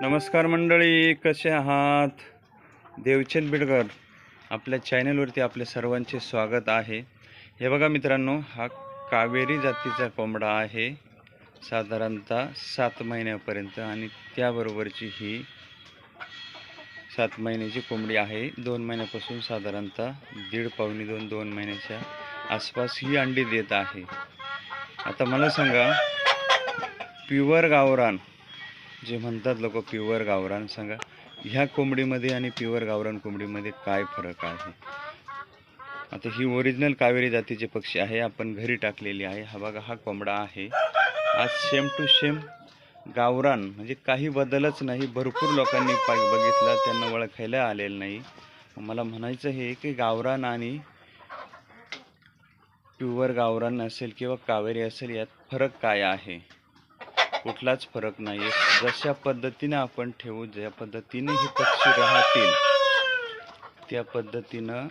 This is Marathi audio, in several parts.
नमस्कार मंडळी कसे आहात? देवचंद बिडकर आपल्या चॅनलवरती आपल्या सर्वांचे स्वागत आहे. हे बघा मित्रांनो हा कावेरी जातीचा कोंबडा आहे. साधारणतः सात महिन्यापर्यंत आणि त्याबरोबरची ही सात महिन्याची कोंबडी आहे. दोन महिन्यापासून साधारणतः दीड पावणे दोन दोन महिन्याच्या आसपास ही अंडी देत आहे. आता मला सांगा प्युअर गावरान जे म्हणतात लोक प्युअर गावरान सांगा. ह्या कोंबडीमध्ये आणि प्युअर गावरान कोंबडीमध्ये काय फरक आहे? आता ही ओरिजिनल कावेरी जातीचे पक्षी आहे आपण घरी टाकलेली आहे. हा बघा हा कोंबडा आहे. आज सेम टू सेम गावरान म्हणजे काही बदलच नाही. भरपूर लोकांनी पा बघितला त्यांना ओळखायला आलेलं नाही. मला म्हणायचं हे की गावरान आणि प्युअर गावरान असेल किंवा कावेरी असेल यात फरक काय आहे? कुठलाच फरक नाही आहे जशा पद्धतीने आपण ठेवू ज्या पद्धतीने हे पक्षी राहतील त्या पद्धतीनं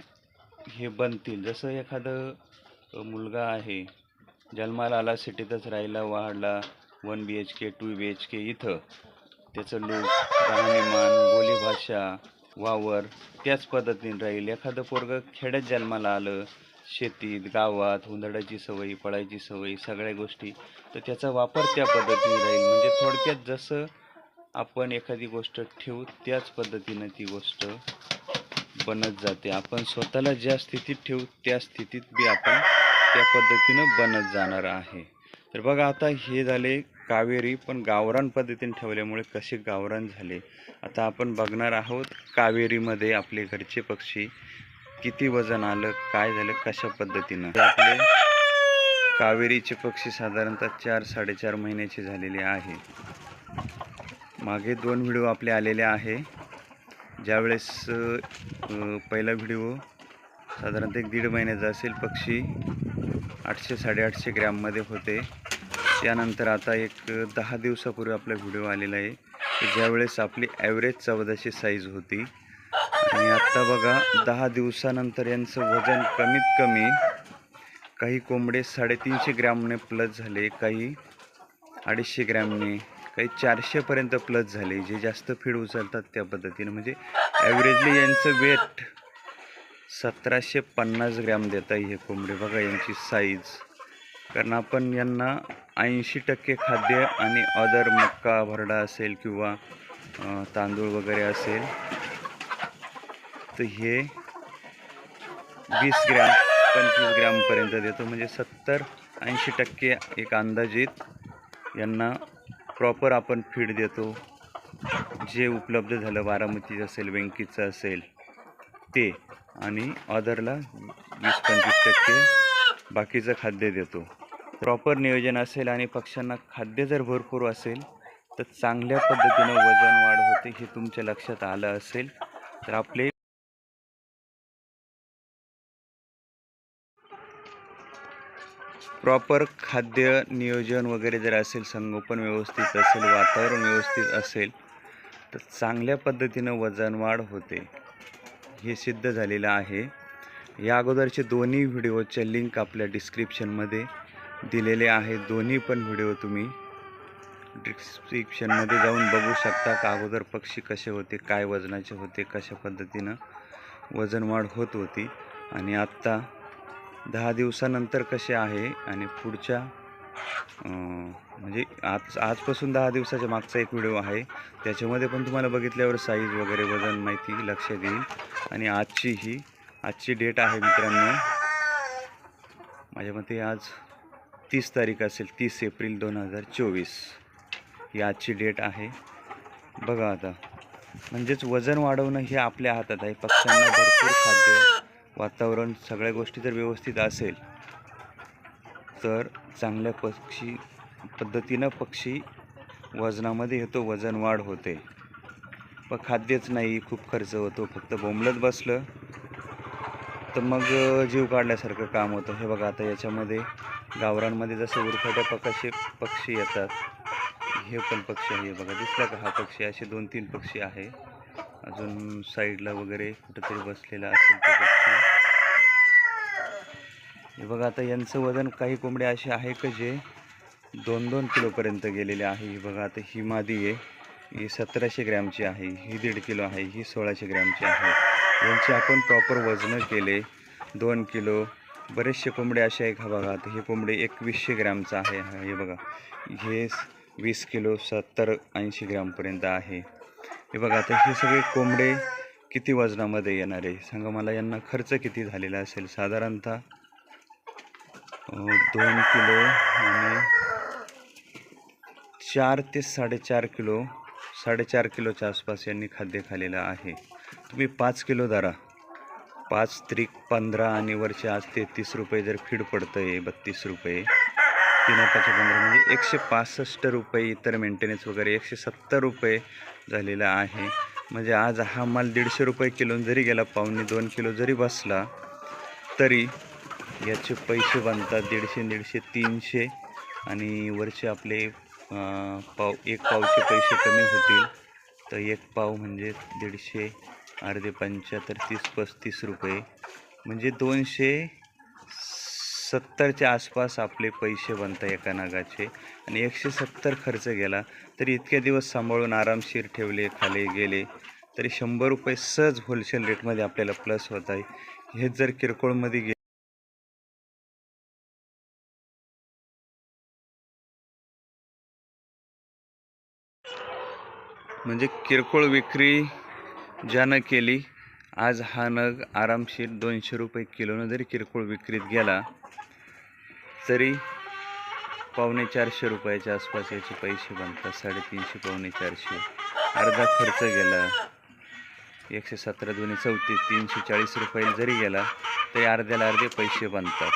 हे बनतील. जसं एखादं मुलगा आहे जन्माला आला सिटीतच राहिला वाढला one B H K two B H K इथं त्याचं लूक राहणीमान बोलीभाषा वावर त्याच पद्धतीने राहील. एखादं पोरगं खेड्यात जन्माला आलं शेतीत गावात हुंदडाची सवय पळायची सवय सगळ्या गोष्टी. तर त्याचा वापर त्या पद्धतीने राहील. म्हणजे थोडक्यात जसं आपण एखादी गोष्ट ठेवू त्याच पद्धतीनं ती गोष्ट बनत जाते. आपण स्वतःला ज्या स्थितीत ठेवू त्या स्थितीत बी आपण त्या पद्धतीनं बनत जाणार आहे. तर बघा आता हे झाले कावेरी पण गावरान पद्धतीने ठेवल्यामुळे कसे गावरान झाले? आता आपण बघणार आहोत कावेरीमध्ये आपले घरचे पक्षी किती वजन आलं काय झालं कशा पद्धतीनं? आपले कावेरीचे पक्षी साधारणतः चार साडेचार महिन्याचे झालेले आहे. मागे दोन व्हिडिओ आपले आलेले आहे. ज्यावेळेस पहिला व्हिडिओ साधारणतः एक दीड महिन्याचा असेल पक्षी आठशे साडेआठशे ग्रॅममध्ये होते. त्यानंतर आता एक दहा दिवसापूर्वी आपला व्हिडिओ आलेला आहे. ज्यावेळेस आपली ॲव्हरेज चौदाशे साईज होती. आणि आत्ता बघा दहा दिवसानंतर यांचं वजन कमीत कमी काही कोंबडे साडेतीनशे ग्रॅमने प्लस झाले काही अडीचशे ग्रॅमने काही चारशेपर्यंत प्लस झाले. जे जास्त फीड उचलतात त्या पद्धतीनं. म्हणजे ॲव्हरेजली यांचं वेट सतराशे पन्नास ग्रॅम देत आहे हे कोंबडे. बघा यांची साईज कारण आपण यांना ऐंशी टक्के खाद्य आणि अदर मक्का भरडा असेल किंवा तांदूळ वगैरे असेल तर हे वीस ग्रॅम पंचवीस ग्रॅमपर्यंत देतो. म्हणजे सत्तर ऐंशी टक्के एक अंदाजित यांना प्रॉपर आपण फीड देतो. जे उपलब्ध झालं बारामतीचं असेल वेंकीचं असेल ते. आणि ऑदरला वीस पंचवीस टक्के बाकीचं खाद्य देतो. प्रॉपर नियोजन असेल आणि पक्ष्यांना खाद्य जर भरपूर असेल तर चांगल्या पद्धतीनं वजन वाढ होते हे तुमच्या लक्षात आलं असेल तर आपले प्रॉपर खाद्य नियोजन वगैरे जर असेल संगोपन व्यवस्थित असेल वातावरण व्यवस्थित असेल तर चांगल्या पद्धतीनं वजन वाढ होते. हे सिद्ध झालेलं आहे. या अगोदरचे दोन्ही व्हिडिओचे लिंक आपल्या डिस्क्रिप्शनमध्ये दिलेले आहे दोन्ही पण व्हिडिओ तुम्ही डिस्क्रिप्शनमध्ये जाऊन बघू शकता का? अगोदर पक्षी कसे होते काय वजनाचे होते कशा पद्धतीनं वजन वाढ होत होती. आणि आत्ता दहा दिवसानंतर कसे आहे आणि पुढच्या म्हणजे आज आजपासून दहा दिवसाच्या मागचा एक व्हिडिओ आहे. त्याच्यामध्ये पण तुम्हाला बघितल्यावर साईज वगैरे वजन माहिती लक्षात येईल आणि आजची ही आजची डेट आहे मित्रांनो. माझ्या मते आज तीस तारीख असेल तीस एप्रिल दोन हजार चोवीस. ही आजची डेट आहे. बघा आता. म्हणजेच वजन वाढवणं हे आपल्या हातात आहे. पक्ष्यांना भरपूर खाद्य वातावरण सगळ्या गोष्टी जर व्यवस्थित असेल तर चांगल्या पक्षी पद्धतीनं पक्षी वजनामध्ये येतो वजन वाढ होते. पण खाद्यच नाही खूप खर्च होतो फक्त बोंबलत बसलं. तर मग जीव काढल्यासारखं काम होतं. हे बघा आता याच्यामध्ये गावरांमध्ये जसं उरफाट्या पक्षी पक्षी येतात हे पण पक्षी आहे. बघा दिसला का हा पक्षी? असे दोन तीन पक्षी आहे. अजून साईडला वगैरे कुठेतरी बसलेला असेल तो हे बघा आता यांचं वजन काही कोंबड्या असे आहे का जे दोन दोन किलोपर्यंत गेलेले आहे? हे बघा आता ही मादी आहे. ही सतराशे ग्रॅमची आहे. ही दीड किलो आहे. ही सोळाशे ग्रॅमची आहे. यांची आपण प्रॉपर वजनं केले. दोन किलो. बरेचसे कोंबडे असे आहे का बघा आता हे कोंबडे एकवीसशे ग्रॅमचं आहे. हे बघा. हे वीस किलो सत्तर ऐंशी ग्रॅमपर्यंत आहे. हे बघा आता हे सगळे कोंबडे किती वजनामध्ये येणार आहे? सांगा मला यांना खर्च किती झालेला असेल? साधारणतः हो, दोन किलो आणि चार ते साडेचार किलो साडेचार किलोच्या आसपास यांनी खाद्य खाल्लेलं आहे. तुम्ही पाच किलो धरा. पाच त्रिक पंधरा आणि वरचे आज तेहतीस रुपये जर फीड पडतं आहे बत्तीस रुपये. तीन पाचशे पंधरा म्हणजे एकशे पासष्ट रुपये इतर मेंटेनन्स वगैरे एकशे सत्तर रुपये झालेला आहे. म्हणजे आज हा माल दीडशे रुपये किलो जरी गेला पाहुणे दोन किलो जरी बसला तरी याचे पैसे बनतात दीडशे दीडशे तीनशे. आणि वरचे आपले पाव एक पावचे पैसे कमी होतील. तर एक पाव म्हणजे दीडशे अर्धे पंच्याहत्तर तीस पस्तीस रुपये. म्हणजे दोनशे सत्तरच्या आसपास आपले पैसे बनतात एका नागाचे. आणि एकशे सत्तर खर्च गेला तरी इतके दिवस सांभाळून आरामशीर ठेवले खाले गेले तरी शंभर रुपये सहज होलसेल रेटमध्ये आपल्याला प्लस होत आहे. हेच जर किरकोळमध्ये गे म्हणजे किरकोळ विक्री ज्यानं केली आज हा नग आरामशीर दोनशे रुपये किलोनं जरी किरकोळ विक्रीत गेला तरी पावणे चारशे रुपयाच्या आसपास याचे पैसे बनतात. साडेतीनशे पावणे चारशे. अर्धा खर्च गेला. एकशे सतरा दोन्ही चौतीस तीनशे चाळीस रुपये जरी गेला तरी अर्ध्याला अर्धे पैसे बनतात.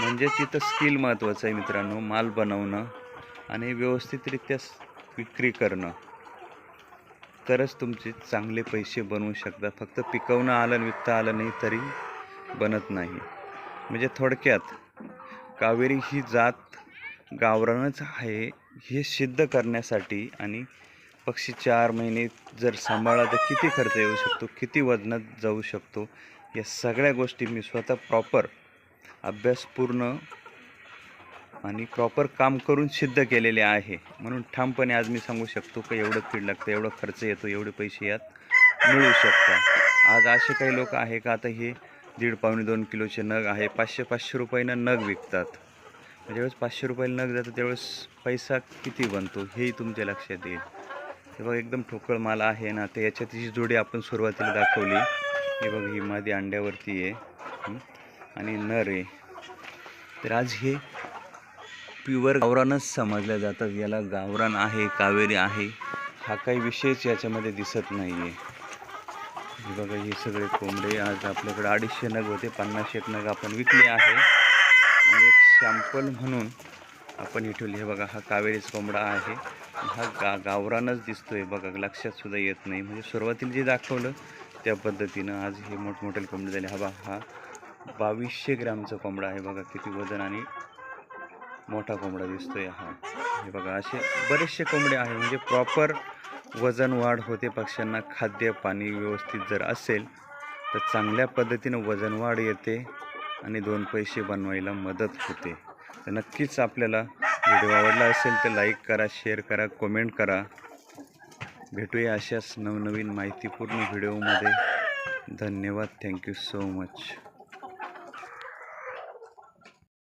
म्हणजे तिथं स्किल महत्त्वाचं आहे मित्रांनो माल बनवणं आणि व्यवस्थितरित्या विक्री करणं. तरच तुमचे चांगले पैसे बनवू शकता. फक्त पिकवणं आलं आणि विकता आलं नाही तरी बनत नाही. म्हणजे थोडक्यात कावेरी ही जात गावरानच आहे हे सिद्ध करण्यासाठी आणि पक्षी चार महिने जर सांभाळला तर किती खर्च येऊ शकतो किती वजनात जाऊ शकतो या सगळ्या गोष्टी मी स्वतः प्रॉपर अभ्यासपूर्ण आणि प्रॉपर काम करून सिद्ध केलेले आहे. म्हणून ठामपणे आज मी सांगू शकतो की एवढं फीड लागतं एवढं खर्च येतो एवढे पैसे यात मिळू शकतात. आज असे काही लोक आहे का आता हे दीड पावणे दोन किलोचे नग आहे पाचशे पाचशे रुपयानं नग विकतात. ज्यावेळेस पाचशे रुपयाला नग जातं त्यावेळेस पैसा किती बनतो हेही तुमच्या लक्षात येईल. हे बघा एकदम ठोकळ माल आहे ना तर याच्यात जी जोडी आपण सुरुवातीला दाखवली हे बघ ही मादी अंड्यावरती आहे. आणि नर आहे. तर आज हे प्युअर गावरानच समजल्या जातात याला गावरान आहे कावेरी आहे. हा काही विषयच याच्यामध्ये दिसत नाही आहे हे बघा हे सगळे कोंबडे. आज आपल्याकडे अडीचशे नग होते. पन्नास एक नग आपण विकले आहे. आणि एक शॅम्पल म्हणून आपण हे ठेवले. हे बघा हा कावेरीच कोंबडा आहे. हा गा गावरानच दिसतोय. बघा लक्षात सुद्धा येत नाही. म्हणजे सुरुवातीला जे दाखवलं त्या पद्धतीनं आज हे मोठमोठे कोंबडे झाले. हा बा हा बावीसशे ग्रॅमचा कोंबडा आहे. बघा किती वजन आणि मोठा कोंबडा दिसतोय हा. हे बघा असे बरेचसे कोंबडे आहे म्हणजे प्रॉपर वजन वाढ होते पक्ष्यांना खाद्य पाणी व्यवस्थित जर असेल तर चांगल्या पद्धतीनं वजन वाढ येते आणि दोन पैसे बनवायला मदत होते. तर नक्कीच आपल्याला व्हिडिओ आवडला असेल तर लाईक करा शेअर करा कमेंट करा. भेटूया अशाच नवनवीन माहितीपूर्ण व्हिडिओमध्ये. धन्यवाद. Thank you so much